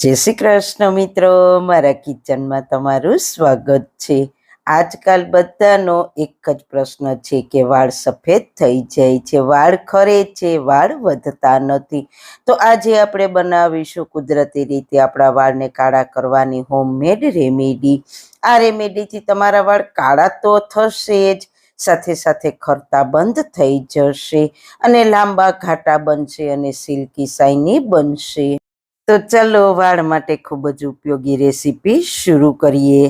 જય શ્રી કૃષ્ણ મિત્રો મારા કિચનમાં તમારું સ્વાગત છે. આજકાલ બધાનો એક જ પ્રશ્ન છે કે વાળ સફેદ થઈ જાય છે, વાળ ખરે છે, વાળ વધતા નથી. તો આજે આપણે બનાવીશું કુદરતી રીતે આપણા વાળને કાળા કરવાની હોમમેડ રેમેડી આ રેમેડીથી તમારા વાળ કાળા તો થશે જ, સાથે સાથે ખરતા બંધ થઈ જશે અને લાંબા ઘાટા બનશે અને સિલ્કી સાઈની બનશે. તો ચાલો વાળ માટે ખૂબ જ ઉપયોગી રેસીપી શરૂ કરીએ.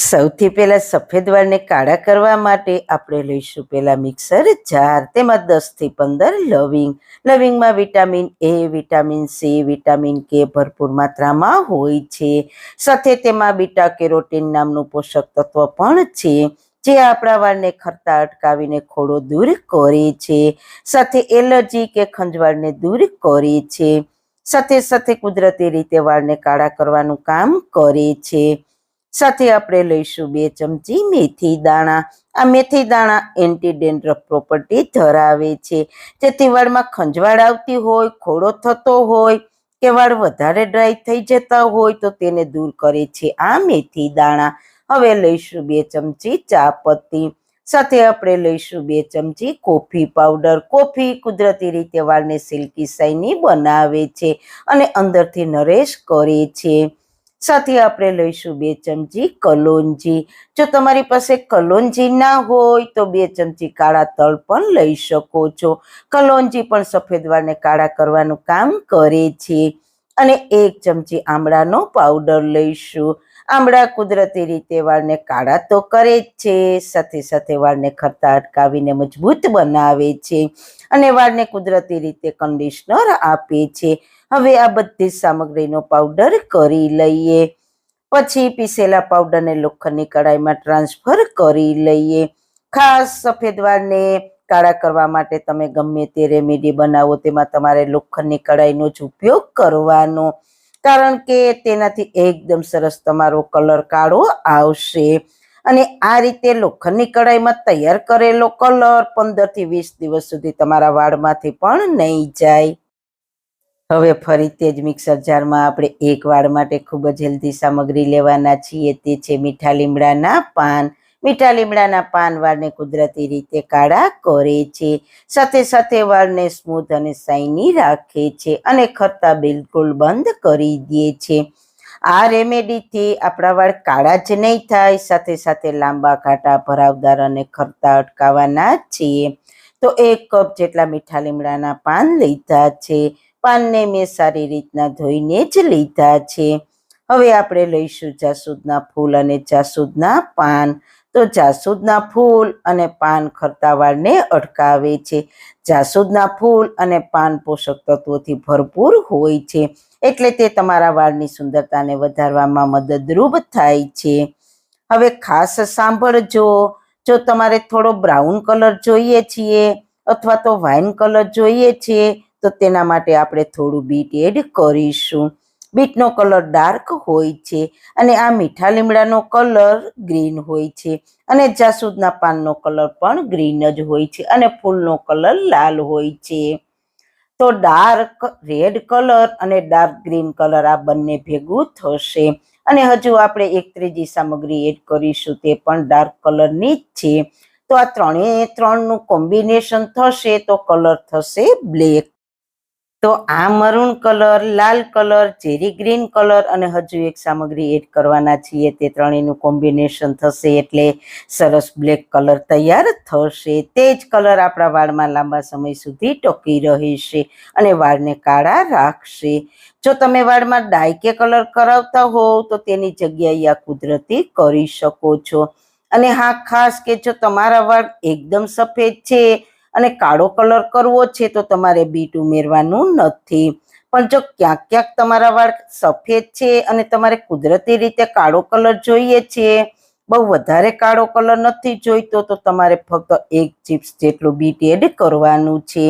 સૌથી પહેલાં સફેદ વાળને કાળા કરવા માટે આપણે લઈશું પહેલાં મિક્સર, જાર, તેમાં દસથી પંદર લવિંગ. લવિંગમાં vitamin A, vitamin C, vitamin K ભરપૂર માત્રામાં હોય છે. સાથે તેમાં બીટા કેરોટીન નામનું પોષક તત્વ પણ છે, જે આપણા વાળને ખરતા અટકાવીને ખોડો દૂર કરે છે. સાથે એલર્જી કે ખંજવાળને દૂર કરે છે. સાથે સાથે કુદરતી રીતે વાળને કાળા કરવાનું કામ કરે છે. સાથે આપણે લઈશું બે ચમચી મેથી દાણા. આ મેથી દાણા એન્ટી ડેન્ડ્રફ પ્રોપર્ટી ધરાવે છે. જેથી વાળમાં ખંજવાળ આવતી હોય, ખોડો થતો હોય કે વાળ વધારે ડ્રાય થઈ જતા હોય તો તેને દૂર કરે છે આ મેથી દાણા. હવે લઈશું બે ચમચી ચા પત્તી સાથે આપણે લઈશું બે ચમચી કોફી પાવડર. કોફી કુદરતી રીતે વાળને સિલ્કી શાઇની બનાવે છે અને અંદરથી નરેશ કરે છે. સાથે આપણે લઈશું બે ચમચી કલોંજી. જો તમારી પાસે કલોંજી ના હોય તો બે ચમચી કાળા તલ પણ લઈ શકો છો. કલોંજી પણ સફેદ વાળને કાળા કરવાનું કામ કરે છે. અને એક ચમચી આમળાનો પાવડર લઈશું. આમળા કુદરતી રીતે વાળને કાળા તો કરે જ છે, સાથે સાથે વાળને ખરતા અટકાવીને મજબૂત બનાવે છે. અને વાળને કુદરતી રીતે કન્ડિશનર આપે છે. હવે આ બધી સામગ્રીનો પાવડર કરી લઈએ. પછી પીસેલા પાવડરને લોખંડની કડાઈમાં ટ્રાન્સફર કરી લઈએ. ખાસ સફેદ વાળને કાળા કરવા માટે તમે ગમે તે રેમેડી બનાવો, તેમાં તમારે લોખંડની કડાઈનો જ ઉપયોગ કરવાનો. કારણ કે તેનાથી એકદમ સરસ તમારો કલર કાળો આવશે. અને આ રીતે લોખંડની કડાઈમાં તૈયાર કરેલો કલર પંદરથી વીસ દિવસ સુધી તમારા વાળમાંથી પણ નહીં જાય. હવે ફરી તે જ મિક્સર જારમાં આપણે એક વાળ માટે ખૂબ જ હેલ્ધી સામગ્રી લેવાના છીએ. તે છે મીઠા લીમડાના પાન. મીઠા લીમડાના પાન વાળને કુદરતી રીતે કાળા કરે છે. સાથે સાથે વાળને સ્મૂથ અને શાઇની રાખે છે અને ખરતા બિલકુલ બંધ કરી દે છે. આ રેમેડીથી આપણા વાળ કાળા જ નહીં થાય. સાથે સાથે લાંબા ઘાટા ભરાવદાર અને ખરતા અટકાવવાના છીએ. તો એક કપ જેટલા મીઠા લીમડાના પાન લીધા છે. પાનને મેં સારી રીતના ધોઈને જ લીધા છે. હવે આપણે લઈશું જાસૂદના ફૂલ અને જાસૂદના પાન. તો જાસૂદના ફૂલ અને પાન ખરતા વાળને અટકાવે છે. જાસૂદના ફૂલ અને પાન પોષક તત્વોથી ભરપૂર હોય છે. એટલે તે તમારા વાળની સુંદરતાને વધારવામાં મદદરૂપ થાય છે. હવે ખાસ સાંભળજો. જો તમારે થોડો બ્રાઉન કલર જોઈએ છીએ અથવા તો વાઇન કલર જોઈએ છીએ તો તેના માટે આપણે થોડું બીટ એડ કરીશું. બીટનો કલર ડાર્ક હોય છે અને આ મીઠા લીમડાનો કલર ગ્રીન હોય છે અને જાસૂદના પાનનો કલર પણ ગ્રીન જ હોય છે અને ફૂલનો કલર લાલ હોય છે. તો ડાર્ક રેડ કલર અને ડાર્ક ગ્રીન કલર આ બંને ભેગું થશે. અને હજુ આપણે એક ત્રીજી સામગ્રી એડ કરીશું તે પણ ડાર્ક કલરની જ છે. તો આ ત્રણે ત્રણનું કોમ્બિનેશન થશે તો કલર થશે બ્લેક. તો આ મરૂન કલર લાલ કલર ચેરી ગ્રીન કલર અને હજુ એક સામગ્રી એડ કરવાના છીએ. તે ત્રણેયનું કોમ્બિનેશન થશે એટલે સરસ બ્લેક કલર તૈયાર થશે. તે જ કલર આપણા વાળમાં લાંબા સમય સુધી ટકી રહેશે અને વાળને કાળા રાખશે. જો તમે વાળમાં ડાય કે કલર કરાવતા હોવ, તો તેની જગ્યાએ આ કુદરતી કરી શકો છો. અને હા, ખાસ કે જો તમારા વાળ એકદમ સફેદ છે અને કાળો કલર કરવો છે તો તમારે બીટ ઉમેરવાનું નથી. પણ જો ક્યાંક ક્યાંક તમારા વાળ સફેદ છે અને તમારે કુદરતી રીતે કાળો કલર જોઈએ છે, બહુ વધારે કાળો કલર નથી જોઈતો, તો તમારે ફક્ત એક ચિપ્સ જેટલું બીટ એડ કરવાનું છે.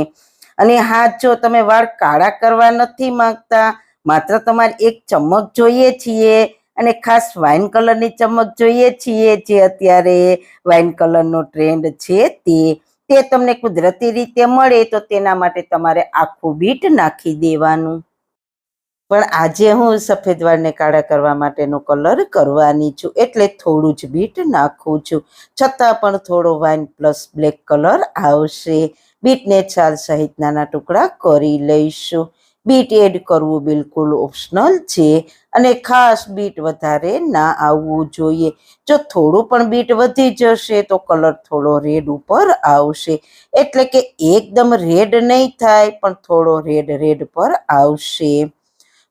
અને હા, જો તમે વાળ કાળા કરવા નથી માંગતા, માત્ર તમારે એક ચમક જોઈએ છીએ અને ખાસ વાઇન કલરની ચમક જોઈએ છીએ, જે અત્યારે વાઇન કલરનો ટ્રેન્ડ છે તે. તે તમને કુદરતી રીતે મળે તો તેના માટે તમારે આખું બીટ નાખી દેવાનું. પણ આજે હું સફેદ વાળને કાળા કરવા માટેનો કલર કરવાની છું, એટલે થોડું જ બીટ નાખું છું. છતાં પણ થોડો વાઇન પ્લસ બ્લેક કલર આવશે. બીટને છાલ સહિત નાના ટુકડા કરી લઈશું. બીટ એડ કરવું બિલકુલ ઓપ્શનલ છે અને ખાસ બીટ વધારે ના આવવું જોઈએ. જો થોડું પણ બીટ વધી જશે તો કલર થોડો રેડ ઉપર આવશે. એટલે કે એકદમ રેડ નહીં થાય, પણ થોડો રેડ રેડ પર આવશે.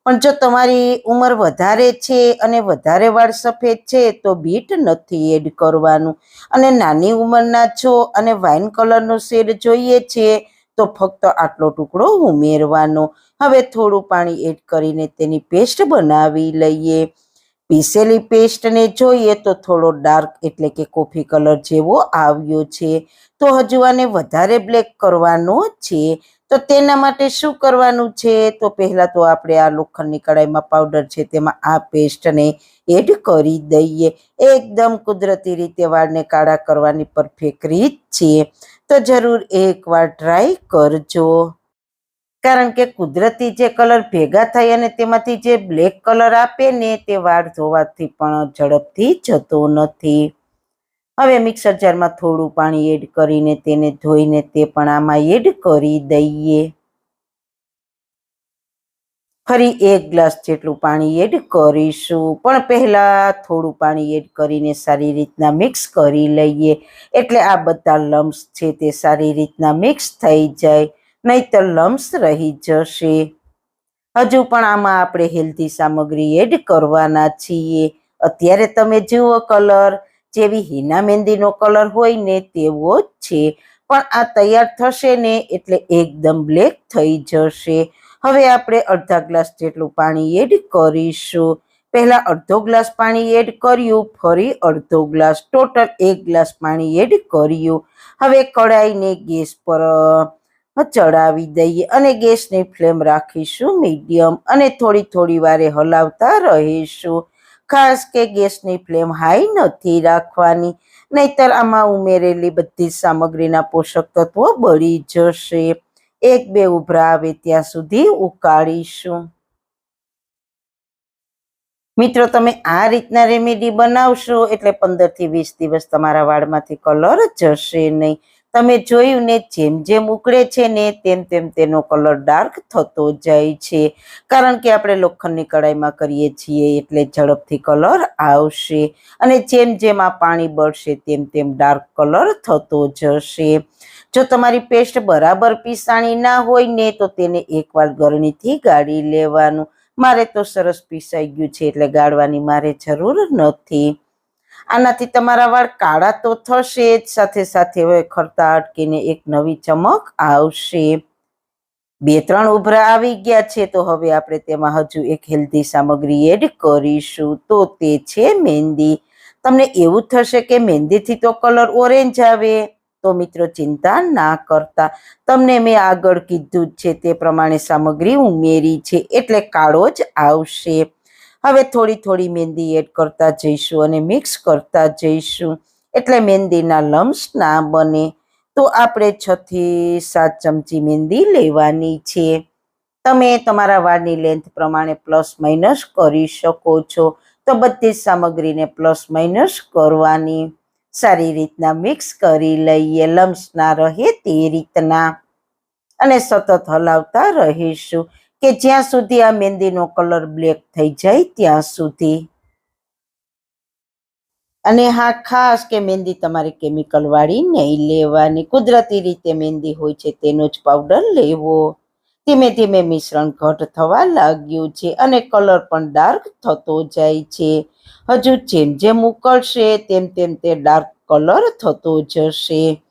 પણ જો તમારી ઉંમર વધારે છે અને વધારે વાળ સફેદ છે, તો બીટ નથી એડ કરવાનું. અને નાની ઉંમરના છો અને વાઇન કલરનો શેડ જોઈએ છે તો ફક્ત આટલો ટુકડો ઉમેરવાનો. હવે થોડું પાણી એડ કરીને તેની પેસ્ટ બનાવી લઈએ. પીસેલી પેસ્ટને જોઈએ તો થોડો ડાર્ક એટલે કે કોફી કલર જેવો આવ્યો છે. તો હજુ આને વધારે બ્લેક કરવાનો છે. તો તેના માટે શું કરવાનું છે? તો પહેલાં તો આપણે આ લોખંડની કડાઈમાં પાવડર છે, તેમાં આ પેસ્ટને એડ કરી દઈએ. એકદમ કુદરતી રીતે વાળને કાળા કરવાની પરફેક્ટ રીત છે. તો જરૂર એકવાર ટ્રાય કરજો. કારણ કે કુદરતી જે કલર ભેગા થાય અને તેમાંથી જે બ્લેક કલર આપે ને તે વાળ ધોવાથી પણ ઝડપથી જતો નથી. હવે મિક્સર જારમાં થોડું પાણી એડ કરીને તેને ધોઈને તે પણ આમાં એડ કરી દઈએ. ફરી એક ગ્લાસ જેટલું પાણી એડ કરીશું. પણ પહેલાં થોડું પાણી એડ કરીને સારી રીતના મિક્સ કરી લઈએ. એટલે આ બધા લમ્સ છે તે સારી રીતના મિક્સ થઈ જાય, નહીતર લમ્સ રહી જશે. હજુ પણ આમાં આપણે હેલ્ધી સામગ્રી એડ કરવાના છીએ. અત્યારે તમે જુઓ કલર જેવી હિના મહેંદીનો કલર હોય ને તેવો જ છે. પણ આ તૈયાર થશે ને એટલે એકદમ બ્લેક થઈ જશે. હવે આપણે અડધા ગ્લાસ જેટલું પાણી એડ કરીશું. પહેલા અડધો ગ્લાસ પાણી એડ કર્યું, ફરી અડધો ગ્લાસ, ટોટલ એક ગ્લાસ પાણી એડ કર્યું. હવે કડાઈને ગેસ પર ચડાવી દઈએ અને ગેસની ફ્લેમ રાખીશું મીડિયમ અને થોડી થોડી વારે હલાવતા રહીશું. ખાસ કે ગેસની ફ્લેમ હાઈ નથી રાખવાની. નહીતર આમાં ઉમેરેલી બધી સામગ્રીના પોષક તત્વો બળી જશે. એક, બે ઉભરા આવે ત્યાં સુધી ઉકાળીશું. મિત્રો, તમે આ રીતના રેમેડી બનાવશો એટલે પંદરથી વીસ દિવસ તમારા વાળમાંથી કલર જશે નહીં. તમે જોયું ને જેમ જેમ ઉકળે છે ને તેમ તેમ તેનો કલર ડાર્ક થતો જાય છે. કારણ કે આપણે લોખંડની કડાઈમાં કરીએ છીએ એટલે ઝડપથી કલર આવશે. અને જેમ જેમ આ પાણી બળશે તેમ તેમ ડાર્ક કલર થતો જશે. જો તમારી પેસ્ટ બરાબર પીસાણી ના હોય ને તો તેને એકવાર ગરણીથી ગાળી લેવાનું. મારે તો સરસ પીસાઈ ગયું છે એટલે ગાળવાની મારે જરૂર નથી. આનાથી તમારા વાળ કાળા તો થશે જ. સાથે સાથે હવે ખરતા અટકીને એક નવી ચમક આવશે. બે ત્રણ ઉભરા આવી ગયા છે તો હવે આપણે તેમાં હજુ એક હેલ્ધી સામગ્રી એડ કરીશું. તો તે છે મહેંદી. તમને એવું થશે કે મહેંદીથી તો કલર ઓરેન્જ આવે. તો મિત્રો ચિંતા ના કરતા. તમને મેં આગળ કીધું છે તે પ્રમાણે સામગ્રી ઉમેરી છે એટલે કાળો જ આવશે. હવે થોડી થોડી મહેંદી એડ કરતા જઈશું અને મિક્સ કરતા જઈશું. એટલે મહેંદીના લમ્સ ના બને. તો આપણે છથી સાત ચમચી મહેંદી લેવાની છે. તમે તમારા વાળની લેન્થ પ્રમાણે પ્લસ માઇનસ કરી શકો છો. તો બધી જ સામગ્રીને પ્લસ માઇનસ કરવાની. સારી રીતના મિક્સ કરી લઈએ. લમ્સ ના રહે તે રીતના. અને સતત હલાવતા રહીશું. કે જ્યાં સુધી આ મહેંદીનો કલર બ્લેક થઈ જાય, ત્યાં સુધી. અને હા, ખાસ કે મહેંદી તમારે કેમિકલ વાળી નહીં લેવાની. કુદરતી રીતે મહેંદી હોય છે, તેનો જ પાવડર લેવો. ધીમે ધીમે મિશ્રણ ઘટ થવા લાગ્યું છે અને કલર પણ ડાર્ક થતો જાય છે. હજુ જેમ જેમ ઉકળશે, તેમ તેમ તે ડાર્ક કલર થતો જશે.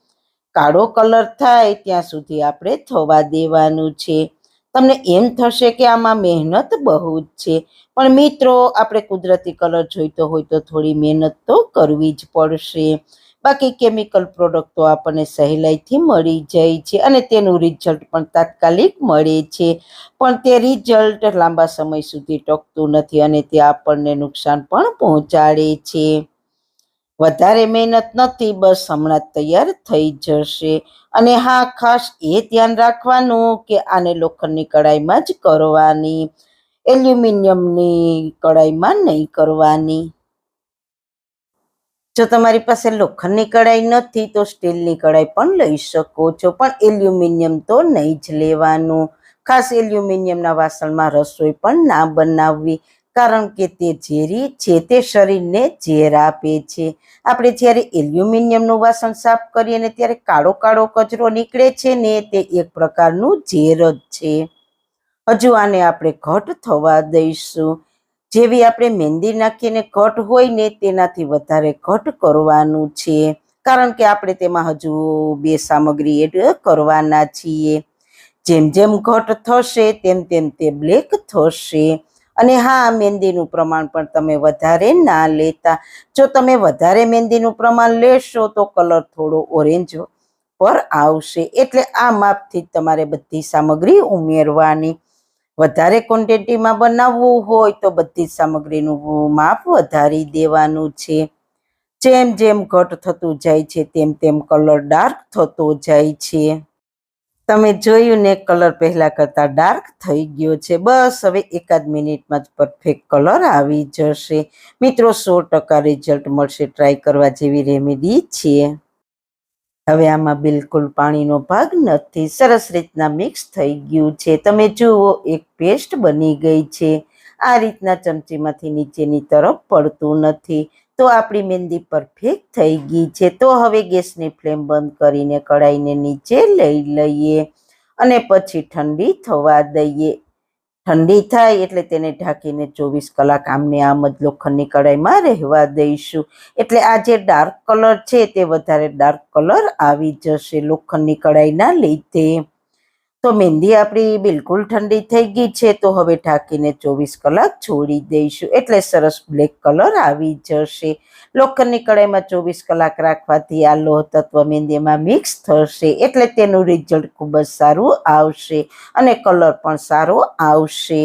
કાળો કલર થાય, ત્યાં સુધી આપણે થવા દેવાનું છે. તમને એમ થશે કે આમાં મહેનત બહુ જ છે. પણ મિત્રો, આપણે કુદરતી કલર જોઈતો હોય તો થોડી મહેનત તો કરવી જ પડશે. બાકી કેમિકલ પ્રોડક્ટ આપણને સહેલાઈથી મળી જાય છે અને તેનું રિઝલ્ટ પણ તાત્કાલિક મળે છે. પણ તે રિઝલ્ટ લાંબા સમય સુધી ટકતું નથી અને તે આપણને નુકસાન પણ પહોંચાડે છે. વધારે મહેનત નથી, બસ હમણાં તૈયાર થઈ જશે. અને હા, ખાસ એ ધ્યાન રાખવાનું કે આને લોખંડની કડાઈમાં જ કરવાની, એલ્યુમિનિયમની કડાઈમાં નહીં કરવાની. જો તમારી પાસે લોખંડની કડાઈ નથી, તો સ્ટીલની કડાઈ પણ લઈ શકો છો, પણ એલ્યુમિનિયમ તો નહીં જ લેવાનું. ખાસ એલ્યુમિનિયમના વાસણમાં રસોઈ પણ ના બનાવવી. કારણ કે તે ઝેરી છે, તે શરીરને ઝેર આપે છે. આપણે જ્યારે એલ્યુમિનિયમનું વાસણ સાફ કરીએ ને ત્યારે કાળો કાળો કચરો નીકળે છે ને, તે એક પ્રકારનું ઝેર જ છે. હજુ આને આપણે ઘટ થવા દઈશું. જેવી આપણે મહેંદી નાખીને ઘટ હોય ને, તેનાથી વધારે ઘટ કરવાનું છે. કારણ કે આપણે તેમાં હજુ બે સામગ્રી એડ કરવાના છીએ. જેમ જેમ ઘટ થશે, તેમ તેમ તે બ્લેક થશે. અને હા મહેંદીનું પ્રમાણ પણ તમે વધારે ના લેતા. જો તમે વધારે મહેંદીનું પ્રમાણ લેશો તો કલર થોડો ઓરેન્જ પર આવશે. એટલે આ માપથી તમારે બધી સામગ્રી ઉમેરવાની. વધારે ક્વોન્ટિટીમાં બનાવવું હોય તો બધી સામગ્રીનું માપ વધારી દેવાનું છે. જેમ જેમ ઘટ થતું જાય છે, તેમ તેમ કલર ડાર્ક થતો જાય છે. તમે જોયું ને કલર પહેલા કરતા ડાર્ક થઈ ગયો છે. બસ હવે એકાદ મિનિટમાં જ પરફેક્ટ કલર આવી જશે. મિત્રો, સો ટકા રિઝલ્ટ મળશે. ટ્રાય કરવા જેવી રેમેડી છે. હવે આમાં બિલકુલ પાણીનો ભાગ નથી. સરસ રીતના મિક્સ થઈ ગયું છે. તમે જુઓ, એક પેસ્ટ બની ગઈ છે. આ રીતના ચમચીમાંથી નીચેની તરફ પડતું નથી. તો આપણી મહેંદી પરફેક્ટ થઈ ગઈ છે. તો હવે ગેસની ફ્લેમ બંધ કરીને કઢાઈને નીચે લઈ લઈએ અને પછી ઠંડી થવા દઈએ. ઠંડી થાય એટલે તેને ઢાંકીને ચોવીસ કલાક આમને આમ જ લોખંડની કઢાઈમાં રહેવા દઈશું. એટલે આ જે ડાર્ક કલર છે તે વધારે ડાર્ક કલર આવી જશે લોખંડની કઢાઈના લીધે. તો મહેંદી આપણી બિલકુલ ઠંડી થઈ ગઈ છે, તો હવે ઢાંકીને ચોવીસ કલાક છોડી દઈશું. એટલે સરસ બ્લેક કલર આવી જશે. લોખંડની કઢાઈમાં ચોવીસ કલાક રાખવાથી આ લોહ તત્વ મહેંદીમાં મિક્સ થશે. એટલે તેનું રિઝલ્ટ ખૂબ જ સારું આવશે અને કલર પણ સારો આવશે.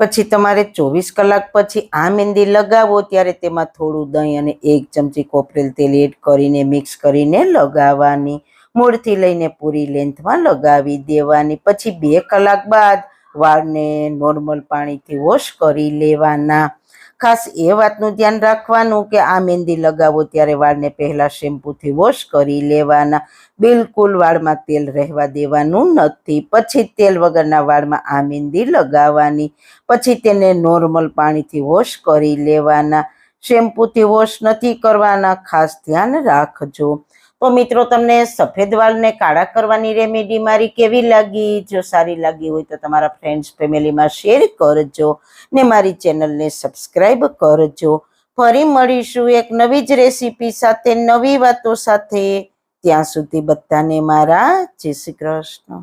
પછી તમારે ચોવીસ કલાક પછી આ મહેંદી લગાવો, ત્યારે તેમાં થોડું દહીં અને એક ચમચી કોપરેલ તેલ એડ કરીને મિક્સ કરીને લગાવવાની. મૂળથી લઈને પૂરી લેન્થમાં લગાવી દેવાની. પછી બે કલાક બાદ વાળને નોર્મલ પાણીથી વોશ કરી લેવાના. ખાસ એ વાતનું ધ્યાન રાખવાનું કે આ મહેંદી લગાવો ત્યારે વાળને પહેલા શેમ્પૂથી વોશ કરી લેવાના. બિલકુલ વાળમાં તેલ રહેવા દેવાનું નથી. પછી તેલ વગરના વાળમાં આ મહેંદી લગાવવાની. પછી તેને નોર્મલ પાણીથી વોશ કરી લેવાના. શેમ્પૂથી વોશ નથી કરવાના. ખાસ ધ્યાન રાખજો. તો મિત્રો, તમને સફેદ વાળને કાળા કરવાની રેમેડી મારી કેવી લાગી? જો સારી લાગી હોય તો તમારા ફ્રેન્ડ્સ ફેમિલીમાં શેર કરજો ને મારી ચેનલને સબસ્ક્રાઈબ કરજો. ફરી મળીશું એક નવી જ રેસીપી સાથે, નવી વાતો સાથે. ત્યાં સુધી બધાને મારા જય શ્રી કૃષ્ણ.